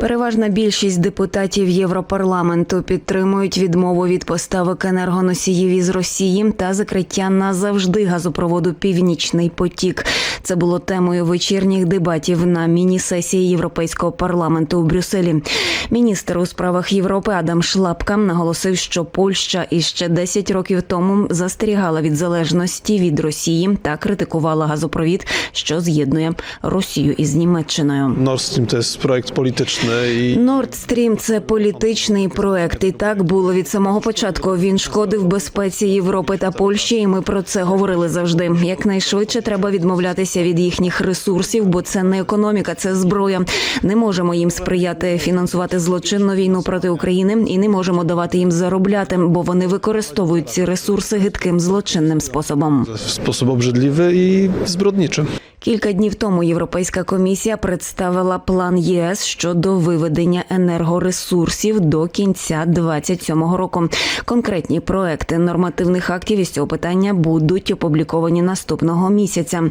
Переважна більшість депутатів Європарламенту підтримують відмову від поставок енергоносіїв із Росії та закриття назавжди газопроводу Північний потік. Це було темою вечірніх дебатів на міні-сесії Європейського парламенту у Брюсселі. Міністр у справах Європи Адам Шлапка наголосив, що Польща іще 10 років тому застерігала від залежності від Росії та критикувала газопровід, що з'єднує Росію із Німеччиною. Nord Stream polityczny i Nord Stream – це політичний проект, і так було від самого початку. Він шкодив безпеці Європи та Польщі, і ми про це говорили завжди. Якнайшвидше треба відмовлятися від їхніх ресурсів, бо це не економіка, це зброя. Не можемо їм сприяти фінансувати злочинну війну проти України, і не можемо давати їм заробляти, бо вони використовують ці ресурси гидким злочинним способом. sposób obrzydliwy i zbrodniczy. Кілька днів тому Європейська комісія представила план ЄС щодо виведення енергоресурсів до кінця 27-го року. Конкретні проекти нормативних актів із цього питання будуть опубліковані наступного місяця.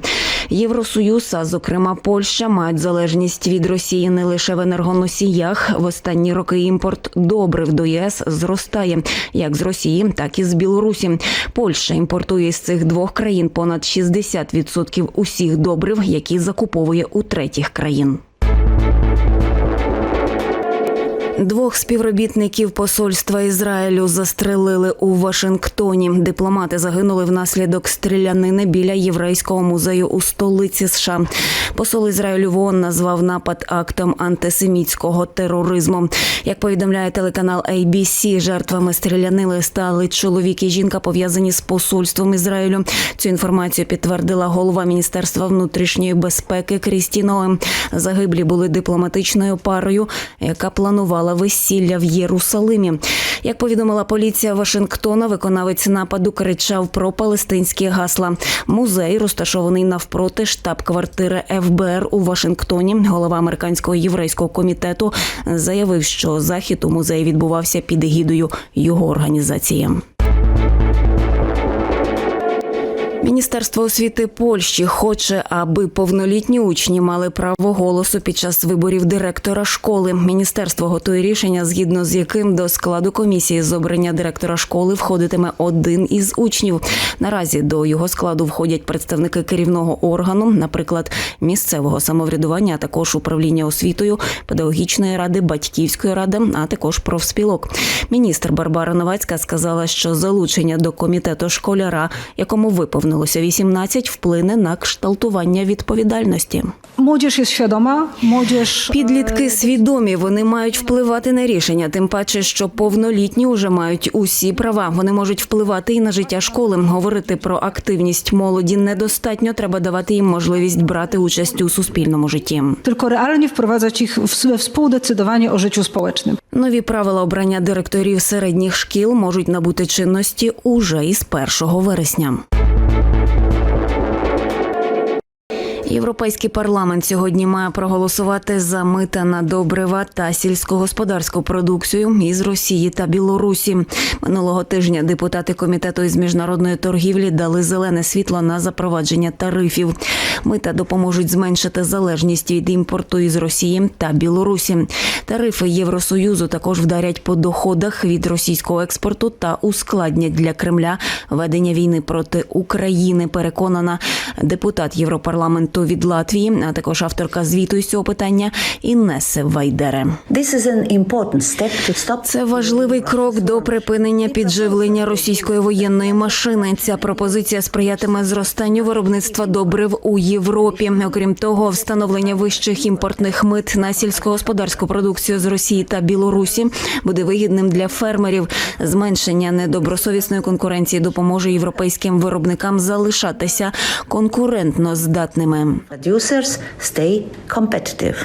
Євросоюз, а зокрема Польща, мають залежність від Росії не лише в енергоносіях. В останні роки імпорт добрив до ЄС зростає як з Росії, так і з Білорусі. Польща імпортує з цих двох країн понад 60% усіх добрив, які закуповує у третіх країн. Двох співробітників посольства Ізраїлю застрелили у Вашингтоні. Дипломати загинули внаслідок стрілянини біля єврейського музею у столиці США. Посол Ізраїлю в назвав напад актом антисемітського тероризму. Як повідомляє телеканал ABC, жертвами стрілянини стали чоловік і жінка пов'язані з посольством Ізраїлю. Цю інформацію підтвердила голова міністерства внутрішньої безпеки Крістін Оем. Загиблі були дипломатичною парою, яка планувала весілля в Єрусалимі. Як повідомила поліція Вашингтона, виконавець нападу кричав про палестинські гасла. Музей розташований навпроти штаб-квартири ФБР у Вашингтоні. Голова американського єврейського комітету заявив, що захід у музеї відбувався під егідою його організації. Міністерство освіти Польщі хоче, аби повнолітні учні мали право голосу під час виборів директора школи. Міністерство готує рішення, згідно з яким до складу комісії з обрання директора школи входитиме один із учнів. Наразі до його складу входять представники керівного органу, наприклад, місцевого самоврядування, а також управління освітою, педагогічної ради, батьківської ради, а також профспілок. Міністр Барбара Новацька сказала, що залучення до комітету школяра, якому виповнилося 18, вплине на кшталтування відповідальності. Młodzież jest świadoma, młodzież Підлітки свідомі, вони мають впливати на рішення, тим паче, що повнолітні вже мають усі права. Вони можуть впливати і на життя школи. Говорити про активність молоді недостатньо. Треба давати їм можливість брати участь у суспільному житті. realnie wprowadzać ich w- we współdecydowanie o życiu społecznym. Нові правила обрання директорів середніх шкіл можуть набути чинності уже із 1 вересня. Європейський парламент сьогодні має проголосувати за мита на добрива та сільськогосподарську продукцію із Росії та Білорусі. Минулого тижня депутати комітету із міжнародної торгівлі дали зелене світло на запровадження тарифів. Мита допоможуть зменшити залежність від імпорту із Росії та Білорусі. Тарифи Євросоюзу також вдарять по доходах від російського експорту та ускладнять для Кремля ведення війни проти України. Переконана депутат Європарламенту від Латвії, а також авторка звіту із цього питання Іннесе Вайдере. Це важливий крок до припинення підживлення російської воєнної машини. Ця пропозиція сприятиме зростанню виробництва добрив у Європі. Окрім того, встановлення вищих імпортних мит на сільськогосподарську продукцію з Росії та Білорусі буде вигідним для фермерів. Зменшення недобросовісної конкуренції допоможе європейським виробникам залишатися конкурентно здатними. Producers stay competitive.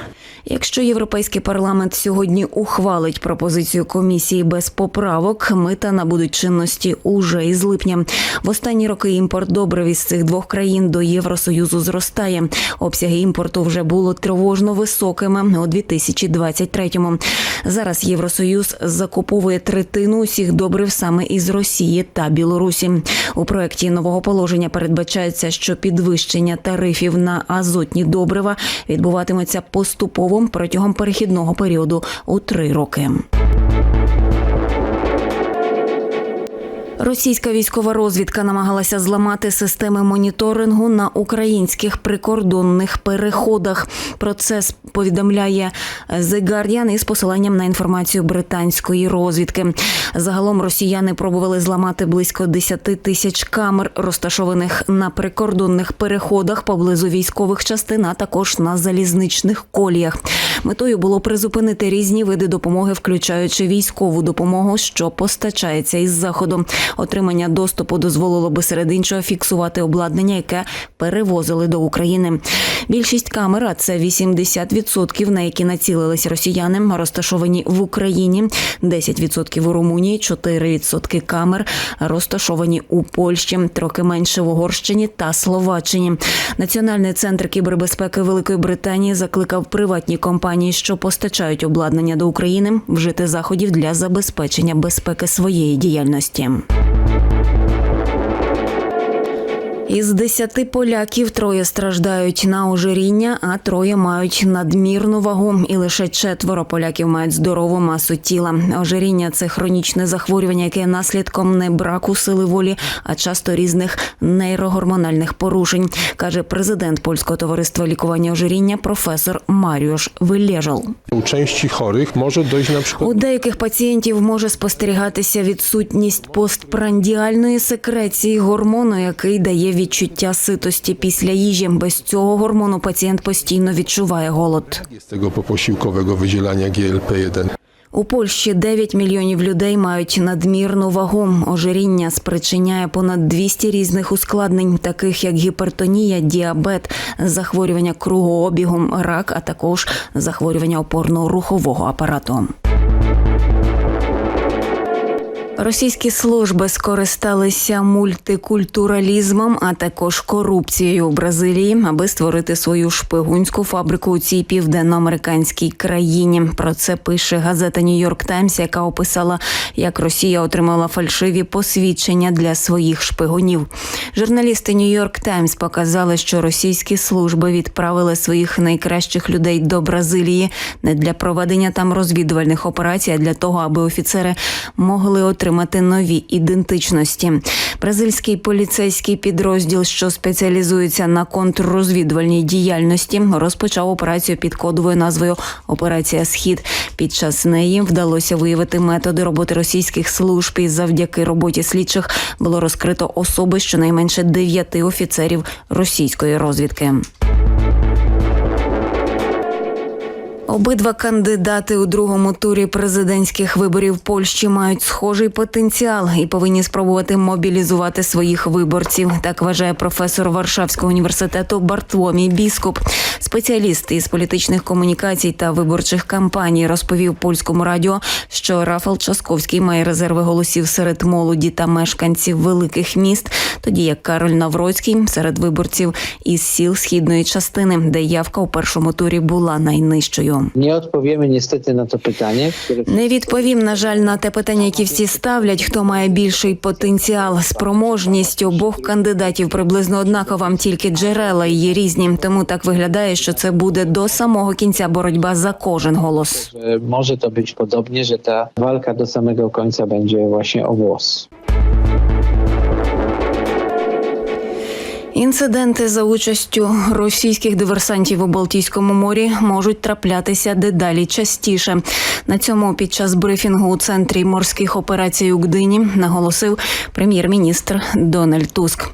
Якщо європейський парламент сьогодні ухвалить пропозицію комісії без поправок, мита набудуть чинності уже із липня. В останні роки імпорт добрив із цих двох країн до Євросоюзу зростає. Обсяги імпорту вже було тривожно високими у 2023-му. Зараз Євросоюз закуповує третину усіх добрив саме із Росії та Білорусі. У проєкті нового положення передбачається, що підвищення тарифів на азотні добрива відбуватиметься поступово достроково протягом перехідного періоду у три роки. Російська військова розвідка намагалася зламати системи моніторингу на українських прикордонних переходах. Про це повідомляє The Guardian із посиланням на інформацію британської розвідки. Загалом росіяни пробували зламати близько 10 тисяч камер, розташованих на прикордонних переходах поблизу військових частин, а також на залізничних коліях. Метою було призупинити різні види допомоги, включаючи військову допомогу, що постачається із заходу. Отримання доступу дозволило би серед іншого фіксувати обладнання, яке перевозили до України. Більшість камер, а це 80%, на які націлились росіяни, розташовані в Україні, 10% у Румунії, 4% камер розташовані у Польщі, трохи менше в Угорщині та Словаччині. Національний центр кібербезпеки Великої Британії закликав приватні компанії, що постачають обладнання до України, вжити заходів для забезпечення безпеки своєї діяльності. Із десяти поляків троє страждають на ожиріння, а троє мають надмірну вагу, і лише четверо поляків мають здорову масу тіла. Ожиріння це хронічне захворювання, яке наслідком не браку сили волі, а часто різних нейрогормональних порушень, каже президент польського товариства лікування ожиріння, професор Маріуш Вилєжал. Części chorych może dojść na przykład У деяких пацієнтів може спостерігатися відсутність постпрандіальної секреції гормону, який дає відчуття ситості після їжі. Без цього гормону пацієнт постійно відчуває голод. wydzielania GLP-1. У Польщі 9 мільйонів людей мають надмірну вагу. Ожиріння спричиняє понад 200 різних ускладнень, таких як гіпертонія, діабет, захворювання кругообігу, рак, а також захворювання опорно-рухового апарату. Російські служби скористалися мультикультуралізмом, а також корупцією в Бразилії, аби створити свою шпигунську фабрику у цій південноамериканській країні. Про це пише газета Нью-Йорк Таймс, яка описала, як Росія отримала фальшиві посвідчення для своїх шпигунів. Журналісти Нью-Йорк Таймс показали, що російські служби відправили своїх найкращих людей до Бразилії не для проведення там розвідувальних операцій, а для того, аби офіцери могли отримати нові ідентичності. Бразильський поліцейський підрозділ, що спеціалізується на контррозвідувальній діяльності, розпочав операцію під кодовою назвою Операція Схід. Під час неї вдалося виявити методи роботи російських служб, і завдяки роботі слідчих було розкрито особи щонайменше дев'яти офіцерів російської розвідки. Обидва кандидати у другому турі президентських виборів Польщі мають схожий потенціал і повинні спробувати мобілізувати своїх виборців. Так вважає професор Варшавського університету Бартвомій Біскуп. Спеціаліст із політичних комунікацій та виборчих кампаній розповів польському радіо, що Рафал Часковський має резерви голосів серед молоді та мешканців великих міст, тоді як Кароль Навроцький серед виборців із сіл східної частини, де явка у першому турі була найнижчою. Nie odpowiemy niestety na to pytanie, które Не відповім, на жаль, на те питання, які всі ставлять, хто має більший потенціал. Спроможність обох кандидатів приблизно однакова, тільки джерела її різні. Тому так виглядає, що це буде до самого кінця боротьба за кожен голос. że może to być podobnie, że ta walka do samego końca będzie właśnie o Інциденти за участю російських диверсантів у Балтійському морі можуть траплятися дедалі частіше. На цьому під час брифінгу у центрі морських операцій у Гдині наголосив прем'єр-міністр Дональд Туск.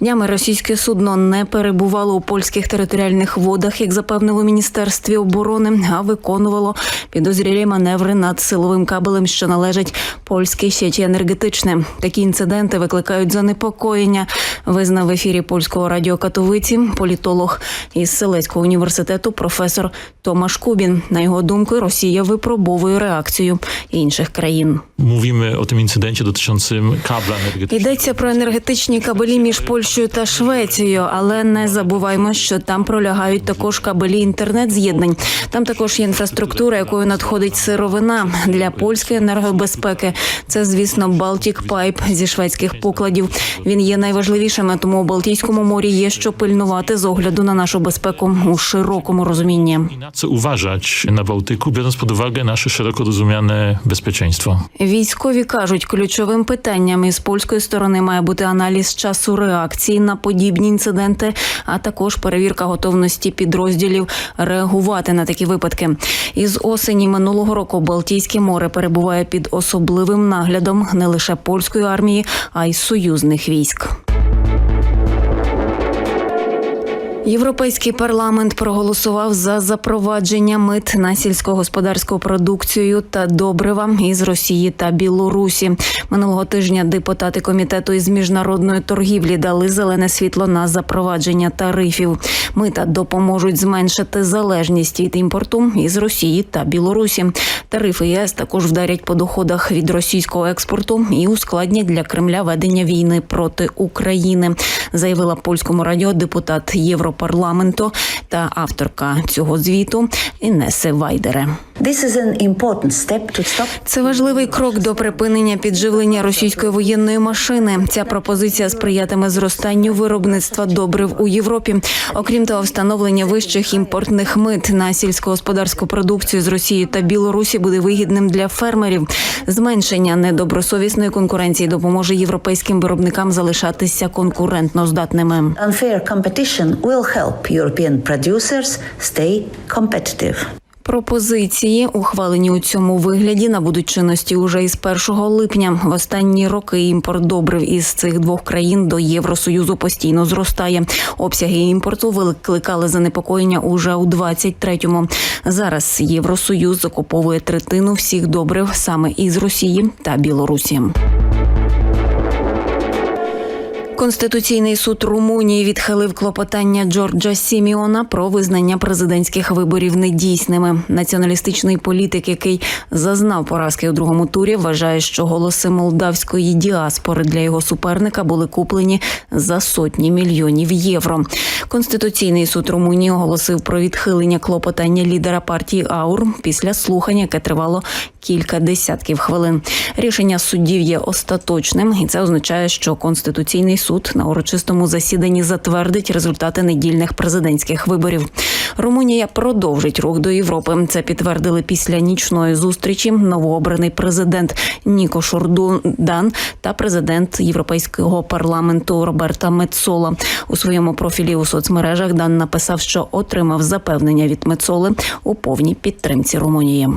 Днями російське судно не перебувало у польських територіальних водах, як запевнив у міністерстві оборони, а виконувало підозрілі маневри над силовим кабелем, що належить польській сіті енергетичне. Такі інциденти викликають занепокоєння. Визнав в ефірі польського радіо Катовиці політолог із Селецького університету професор Томаш Кубін. На його думку, Росія випробовує реакцію інших країн. Mówimy o tym incydencie dotyczącym kabla energetycznego. Йдеться про енергетичні кабелі між Польщею та Швецією, але не забуваймо, що там пролягають також кабелі інтернет-з'єднань. Там також є інфраструктура, якою надходить сировина для польської енергобезпеки. Це, звісно, Baltic Pipe зі шведських покладів. Він є найважливішим, тому у Балтійському mорі є що пильнувати з огляду на нашу безпеку у широкому. I na co uważać na Bałtyku, biorąc pod uwagę nasze szeroko rozumiane. Військові кажуть, ключовим питанням із польської сторони має бути аналіз часу реакції на подібні інциденти, а також перевірка готовності підрозділів реагувати на такі випадки. Із осені минулого року Балтійське море перебуває під особливим наглядом не лише польської армії, а й союзних військ. Європейський парламент проголосував за запровадження мит на сільськогосподарську продукцію та добрива із Росії та Білорусі. Минулого тижня депутати комітету із міжнародної торгівлі дали зелене світло на запровадження тарифів. Мита допоможуть зменшити залежність від імпорту із Росії та Білорусі. Тарифи ЄС також вдарять по доходах від російського експорту і ускладнять для Кремля ведення війни проти України, заявила польському радіо депутат Європарламенту та авторка цього звіту Інесе Вайдере. Це важливий крок до припинення підживлення російської воєнної машини. Ця пропозиція сприятиме зростанню виробництва добрив у Європі. Окрім того, встановлення вищих імпортних мит на сільськогосподарську продукцію з Росії та Білорусі буде вигідним для фермерів. Зменшення недобросовісної конкуренції допоможе європейським виробникам залишатися конкурентно здатними. unfair competition will help European producers stay competitive. Пропозиції, ухвалені у цьому вигляді, набудуть чинності уже із 1 липня. В останні роки імпорт добрив із цих двох країн до Євросоюзу постійно зростає. Обсяги імпорту викликали занепокоєння уже у 23-му. Зараз Євросоюз закуповує третину всіх добрив саме із Росії та Білорусі. Конституційний суд Румунії відхилив клопотання Джорджа Сіміона про визнання президентських виборів недійсними. Націоналістичний політик, який зазнав поразки у другому турі, вважає, що голоси молдавської діаспори для його суперника були куплені за сотні мільйонів євро. Конституційний суд Румунії оголосив про відхилення клопотання лідера партії АУР після слухання, яке тривало кілька десятків хвилин. Рішення суддів є остаточним, і це означає, що конституційний суд на урочистому засіданні затвердить результати недільних президентських виборів. Румунія продовжить рух до Європи. Це підтвердили після нічної зустрічі новообраний президент Ніко Шордан та президент Європейського парламенту Роберта Мецола. У своєму профілі у соцмережах Дан написав, що отримав запевнення від Мецоли у повній підтримці Румунії.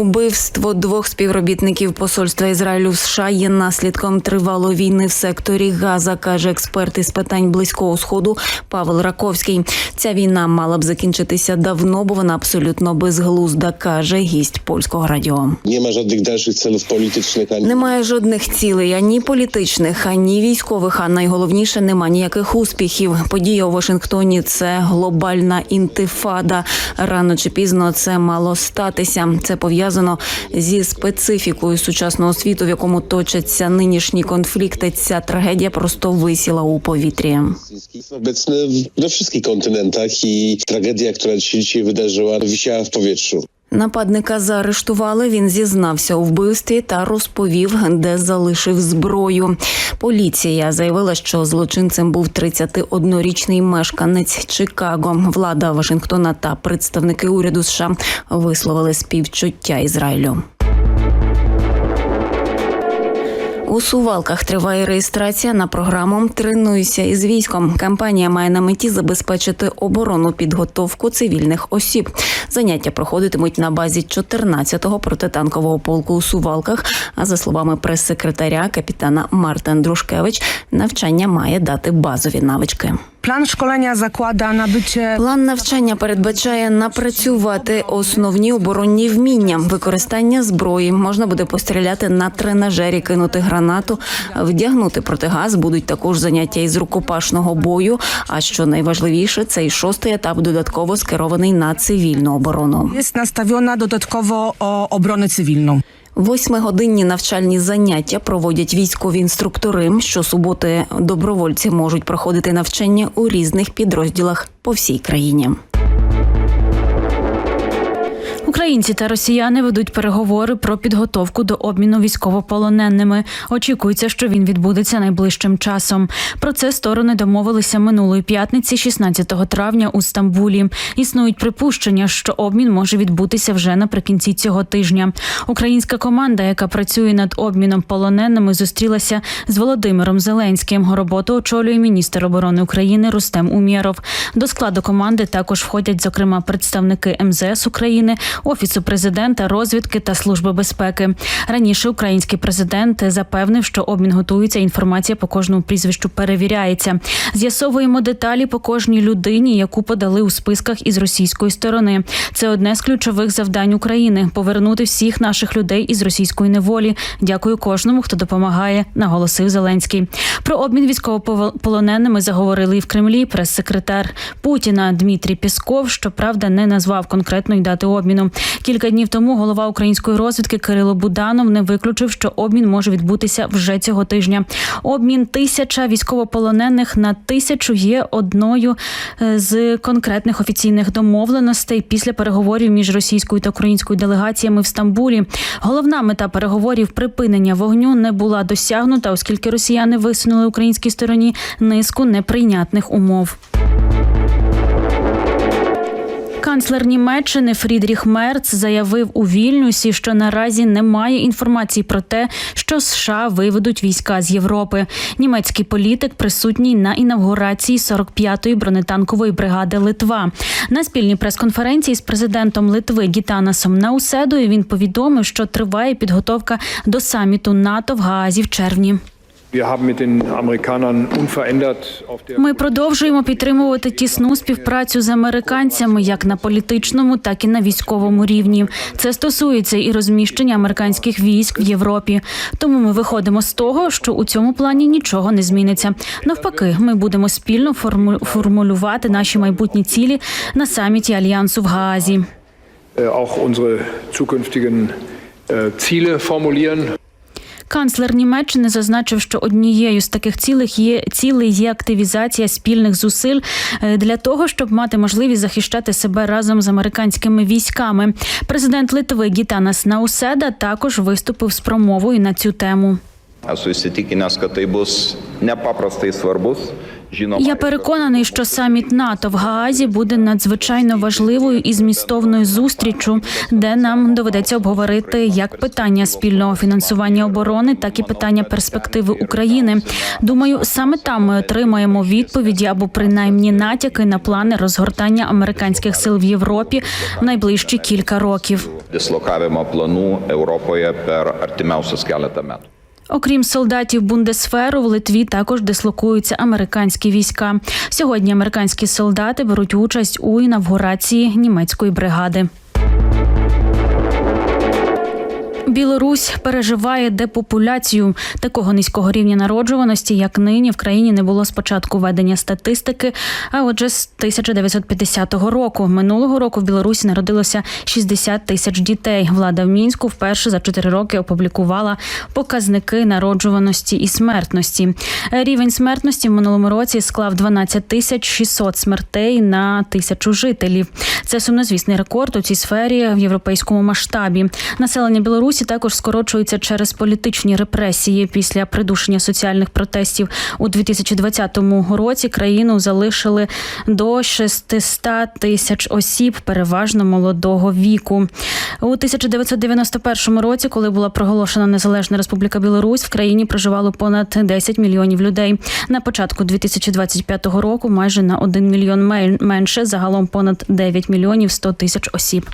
Убивство двох співробітників посольства Ізраїлю в США є наслідком тривалої війни в секторі Газа, каже експерт із питань близького сходу Павел Раковський. Ця війна мала б закінчитися давно, бо вона абсолютно безглузда, каже гість польського радіо. Ma żadnych dalszych celów politycznych ani Немає жодних цілей ані політичних, ані військових. А найголовніше нема ніяких успіхів. Подія у Вашингтоні це глобальна інтифада. Рано чи пізно це мало статися. Це пов'язано зі специфікою сучасного світу, в якому точаться нинішні конфлікти. Ця трагедія просто висіла у повітрі. jest на всіх континентах, i tragedia, która się dzisiaj wydarzyła, wisiała w. Нападника заарештували. Він зізнався у вбивстві та розповів, де залишив зброю. Поліція заявила, що злочинцем був 31-річний мешканець Чикаго. Влада Вашингтона та представники уряду США висловили співчуття Ізраїлю. У Сувалках триває реєстрація на програму Тренуйся із військом. Кампанія має на меті забезпечити оборону підготовку цивільних осіб. Заняття проходитимуть на базі 14-го протитанкового полку у Сувалках. А за словами прес-секретаря капітана Марта Андрушкевич, навчання має дати базові навички. Plan szkolenia zakłada nabycie План навчання передбачає напрацювати основні оборонні вміння, використання зброї. Можна буде постріляти на тренажері, кинути гранату, вдягнути протигаз. Будуть також заняття із рукопашного бою. А що найважливіше, цей шостий етап додатково скерований на цивільну оборону. nastawiona dodatkowo o obronę cywilną. Восьмигодинні навчальні заняття проводять військові інструктори. Щосуботи добровольці можуть проходити навчання у різних підрозділах по всій країні. Українці та росіяни ведуть переговори про підготовку до обміну військовополоненими. Очікується, що він відбудеться найближчим часом. Про це сторони домовилися минулої п'ятниці, 16 травня у Стамбулі. Існують припущення, що обмін може відбутися вже наприкінці цього тижня. Українська команда, яка працює над обміном полоненими, зустрілася з Володимиром Зеленським. Роботу очолює міністр оборони України Рустем Умєров. До складу команди також входять, зокрема, представники МЗС України, офісу президента, розвідки та служби безпеки. Раніше український президент запевнив, що обмін готується. Інформація по кожному прізвищу перевіряється. З'ясовуємо деталі по кожній людині, яку подали у списках із російської сторони. Це одне з ключових завдань України повернути всіх наших людей із російської неволі. Дякую кожному, хто допомагає, наголосив Зеленський. Про обмін військовополоненими заговорили і в Кремлі. Прес-секретар Путіна Дмитрій Пісков, щоправда, не назвав конкретної дати обміну. Кілька днів тому голова української розвідки Кирило Буданов не виключив, що обмін може відбутися вже цього тижня. Обмін тисяча військовополонених на тисячу є одною е, з конкретних офіційних домовленостей після переговорів між російською та українською делегаціями в Стамбулі. Головна мета переговорів припинення вогню не була досягнута, оскільки росіяни висунули українській стороні низку неприйнятних умов. Канцлер Німеччини Фрідріх Мерц заявив у Вільнюсі, що наразі немає інформації про те, що США виведуть війська з Європи. Німецький політик присутній на інавгурації 45-ї бронетанкової бригади Литва. На спільній прес-конференції з президентом Литви Гітанасом Науседою він повідомив, що триває підготовка до саміту НАТО в Гаазі в червні. Ми продовжуємо підтримувати тісну співпрацю з американцями як на політичному, так і на військовому рівні. Це стосується і розміщення американських військ в Європі. Тому ми виходимо з того, що у цьому плані нічого не зміниться. Навпаки, ми будемо спільно форму- формулювати наші майбутні цілі на саміті альянсу в Гаазі. auch unsere zukünftigen äh, Ziele formulieren. Канцлер Німеччини зазначив, що однією з таких цілих є цілей є активізація спільних зусиль е, для того, щоб мати можливість захищати себе разом з американськими військами. Президент Литви Гітанас Науседа також виступив з промовою на цю тему. Асусі kad tai не папростий. Žinoma, Я переконаний, що саміт НАТО в Гаазі буде надзвичайно важливою і змістовною зустрічю, де нам доведеться обговорити як питання спільного фінансування оборони, так і питання перспективи України. Думаю, саме там ми отримаємо відповіді або принаймні натяки на плани розгортання американських сил в Європі в найближчі кілька років. Europoje per artimiausius keletą metų. Окрім солдатів Бундесферу, в Литві також дислокуються американські війська. Сьогодні американські солдати беруть участь у інавгурації німецької бригади. Білорусь переживає депопуляцію такого низького рівня народжуваності, як нині в країні не було з початку ведення статистики. А отже, з 1950 року минулого року в Білорусі народилося 60 тисяч дітей. Влада в мінську вперше за 4 роки опублікувала показники народжуваності і смертності. Рівень смертності в минулому році склав 12 тисяч 600 смертей на тисячу жителів. Це сумнозвісний рекорд у цій сфері в європейському масштабі. Населення Білорусі також скорочується через політичні репресії після придушення соціальних протестів у 2020 році. Країну залишили до 600 тисяч осіб, переважно молодого віку. У 1991 році, коли була проголошена незалежна Республіка Білорусь, в країні проживало понад 10 мільйонів людей. На початку 2025 року майже на 1 мільйон менше, загалом понад 9 мільйонів 100 тисяч осіб.